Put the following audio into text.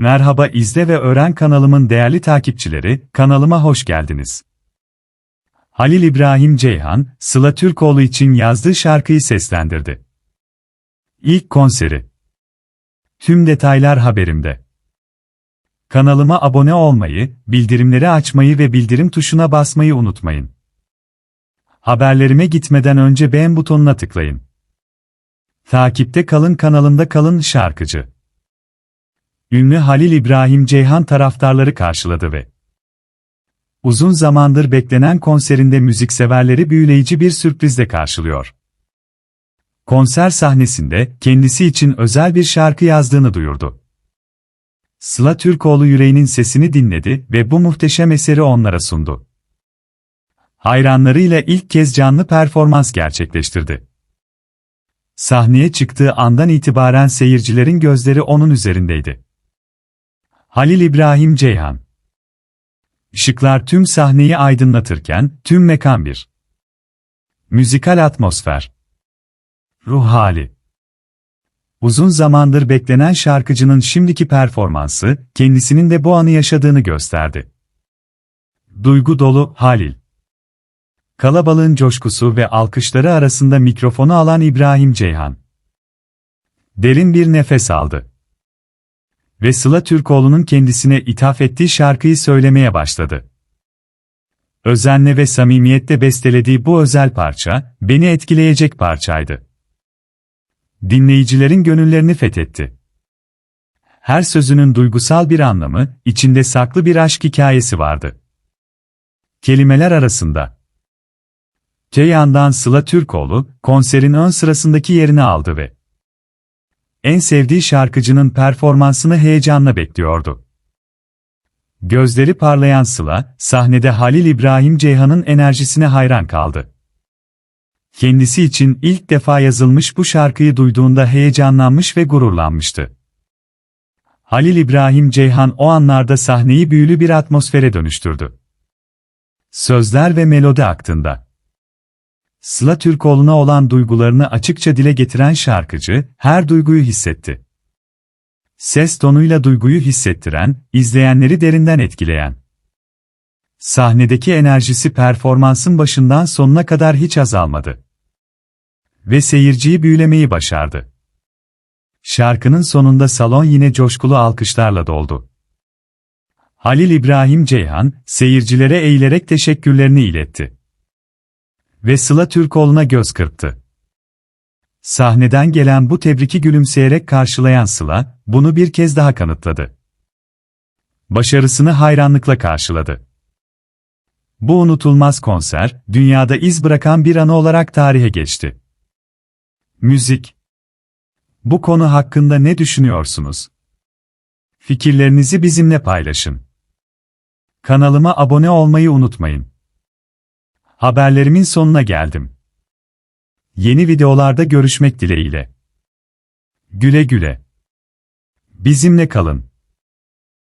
Merhaba izle ve öğren kanalımın değerli takipçileri, kanalıma hoş geldiniz. Halil İbrahim Ceyhan, Sıla Türkoğlu için yazdığı şarkıyı seslendirdi. İlk konseri. Tüm detaylar haberimde. Kanalıma abone olmayı, bildirimleri açmayı ve bildirim tuşuna basmayı unutmayın. Haberlerime gitmeden önce beğen butonuna tıklayın. Takipte kalın kanalımda kalın şarkıcı. Ünlü Halil İbrahim Ceyhan taraftarları karşıladı ve uzun zamandır beklenen konserinde müzikseverleri büyüleyici bir sürprizle karşılıyor. Konser sahnesinde kendisi için özel bir şarkı yazdığını duyurdu. Sıla Türkoğlu yüreğinin sesini dinledi ve bu muhteşem eseri onlara sundu. Hayranlarıyla ilk kez canlı performans gerçekleştirdi. Sahneye çıktığı andan itibaren seyircilerin gözleri onun üzerindeydi. Halil İbrahim Ceyhan Işıklar tüm sahneyi aydınlatırken, tüm mekan bir. Müzikal atmosfer. Ruh hali. Uzun zamandır beklenen şarkıcının şimdiki performansı, kendisinin de bu anı yaşadığını gösterdi. Duygu dolu Halil. Kalabalığın coşkusu ve alkışları arasında mikrofonu alan İbrahim Ceyhan. Derin bir nefes aldı. Ve Sıla Türkoğlu'nun kendisine ithaf ettiği şarkıyı söylemeye başladı. Özenle ve samimiyetle bestelediği bu özel parça, beni etkileyecek parçaydı. Dinleyicilerin gönüllerini fethetti. Her sözünün duygusal bir anlamı, içinde saklı bir aşk hikayesi vardı. Kelimeler arasında. Ceyhan'dan Sıla Türkoğlu, konserin ön sırasındaki yerini aldı ve en sevdiği şarkıcının performansını heyecanla bekliyordu. Gözleri parlayan Sıla, sahnede Halil İbrahim Ceyhan'ın enerjisine hayran kaldı. Kendisi için ilk defa yazılmış bu şarkıyı duyduğunda heyecanlanmış ve gururlanmıştı. Halil İbrahim Ceyhan o anlarda sahneyi büyülü bir atmosfere dönüştürdü. Sözler ve melodi aktında. Sıla Türkoğlu'na olan duygularını açıkça dile getiren şarkıcı, her duyguyu hissetti. Ses tonuyla duyguyu hissettiren, izleyenleri derinden etkileyen. Sahnedeki enerjisi performansın başından sonuna kadar hiç azalmadı. Ve seyirciyi büyülemeyi başardı. Şarkının sonunda salon yine coşkulu alkışlarla doldu. Halil İbrahim Ceyhan, seyircilere eğilerek teşekkürlerini iletti. Ve Sıla Türkoğlu'na göz kırptı. Sahneden gelen bu tebriki gülümseyerek karşılayan Sıla, bunu bir kez daha kanıtladı. Başarısını hayranlıkla karşıladı. Bu unutulmaz konser, dünyada iz bırakan bir anı olarak tarihe geçti. Müzik Bu konu hakkında ne düşünüyorsunuz? Fikirlerinizi bizimle paylaşın. Kanalıma abone olmayı unutmayın. Haberlerimin sonuna geldim. Yeni videolarda görüşmek dileğiyle. Güle güle. Bizimle kalın.